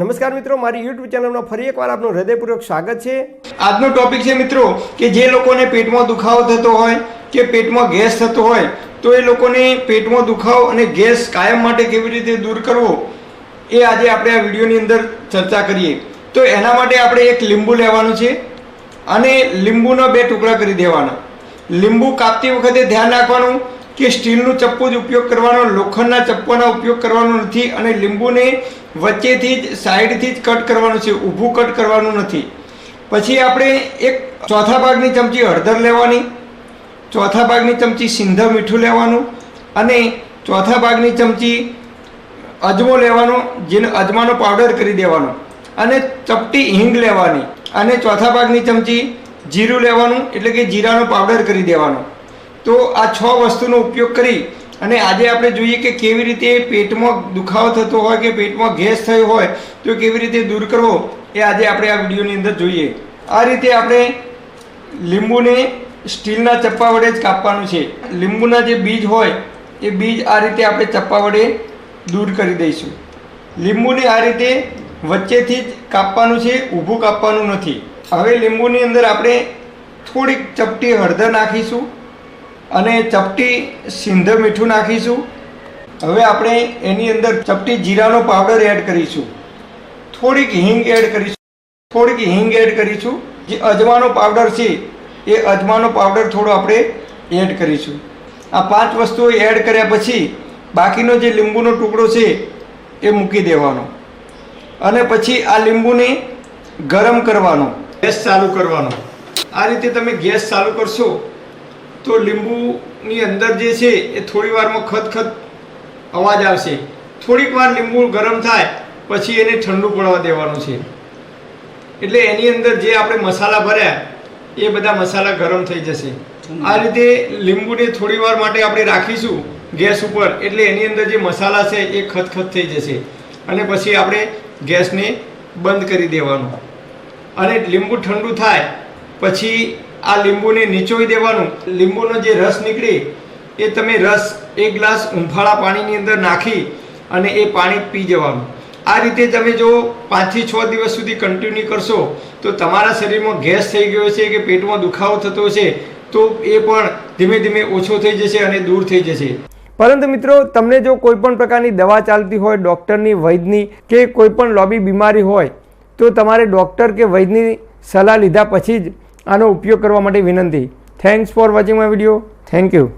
નમસ્કાર મિત્રો, મારી યુટ્યુબ ચેનલમાં ફરી એકવાર આપનું હૃદયપૂર્વક સ્વાગત છે. આજનો ટોપિક છે મિત્રો, કે જે લોકોને પેટમાં દુખાવો થતો હોય, કે પેટમાં ગેસ થતો હોય, તો એ લોકોને પેટમાં દુખાવો અને ગેસ કાયમ માટે કેવી રીતે દૂર કરવો, એ આજે આપણે આ વિડીયોની અંદર ચર્ચા કરીએ. તો એના માટે આપણે એક લીંબુ લેવાનું છે અને લીંબુના બે ટુકડા કરી દેવાના. લીંબુ કાપતી વખતે ધ્યાન રાખવાનું કે સ્ટીલનું ચપ્પુ જ ઉપયોગ કરવાનો, લોખંડના ચપ્પાનો ઉપયોગ કરવાનો નથી અને લીંબુને વચ્ચેથી જ, સાઈડથી જ કટ કરવાનું છે, ઊભું કટ કરવાનું નથી. પછી આપણે એક ચોથા ભાગની ચમચી હળદર લેવાની, ચોથા ભાગની ચમચી સિંધવ મીઠું લેવાનું અને ચોથા ભાગની ચમચી અજમો લેવાનો, જેને અજમાનો પાવડર કરી દેવાનો. અને ચપટી હિંગ લેવાની અને ચોથા ભાગની ચમચી જીરું લેવાનું, એટલે કે જીરાનો પાવડર કરી દેવાનો. તો આ છ વસ્તુનો ઉપયોગ કરી અને આજે આપણે જોઈએ કે કેવી રીતે પેટમાં દુખાવો થતો હોય કે પેટમાં ગેસ થયો હોય તો કેવી રીતે દૂર કરવો એ આજે આપણે આ વિડીયોની અંદર જોઈએ. આ રીતે આપણે લીંબુને સ્ટીલના ચપ્પા વડે જ કાપવાનું છે. લીંબુના જે બીજ હોય એ બીજ આ રીતે આપણે ચપ્પા વડે દૂર કરી દઈશું. લીંબુને આ રીતે વચ્ચેથી જ કાપવાનું છે, ઊભું કાપવાનું નથી. હવે લીંબુની અંદર આપણે થોડીક ચપટી હળદર નાખીશું. અને ચપટી સિંધર મીઠું નાખીશું. હવે આપણે એની અંદર ચપટી જીરાનો પાવડર એડ કરીશું. થોડીક હિંગ એડ કરીશું. થોડીક હિંગ એડ કરીશું. જે અજમાનો પાવડર છે, એ અજમાનો પાવડર થોડો આપણે એડ કરીશું. આ પાંચ વસ્તુઓ એડ કર્યા પછી બાકીનો જે લીંબુનો ટુકડો છે, એ મૂકી દેવાનો. અને પછી આ લીંબુને ગરમ કરવાનો. ગેસ ચાલુ કરવાનો. આ રીતે તમે ગેસ ચાલુ કરશો તો લીંબુની અંદર જે છે એ થોડી વારમાં ખતખત અવાજ આવશે. થોડીક વાર લીંબુ ગરમ થાય, પછી એને ઠંડુ પડવા દેવાનું છે. એટલે એની અંદર જે આપણે મસાલા ભર્યા, એ બધા મસાલા ગરમ થઈ જશે. આ રીતે લીંબુને થોડી વાર માટે આપણે રાખીશું ગેસ ઉપર, એટલે એની અંદર જે મસાલા છે એ ખતખત થઈ જશે. અને પછી આપણે ગેસને બંધ કરી દેવાનું. અને લીંબુ ઠંડુ થાય, પછી આ લીંબુને નીચોવી દેવાનું. લીંબુનો જે રસ નીકળે, એ તમે રસ એક ગ્લાસ ઊંફાળા પાણીની અંદર નાખી અને એ પાણી પી જવાનું. આ રીતે તમે જો પાંચથી છ દિવસ સુધી કન્ટિન્યુ કરશો, તો તમારા શરીરમાં ગેસ થઈ ગયો છે કે પેટમાં દુખાવો થતો છે તો એ પણ ધીમે ધીમે ઓછો થઈ જશે અને દૂર થઈ જશે. પરંતુ મિત્રો, તમને જો કોઈ પણ પ્રકારની દવા ચાલતી હોય, ડૉક્ટરની, વૈદ્યની કે કોઈ પણ લોબી બીમારી હોય, તો તમારે ડૉક્ટર કે વૈદ્યની સલાહ લીધા પછી જ આનો ઉપયોગ કરવા માટે વિનંતી. Thanks for watching my video thank you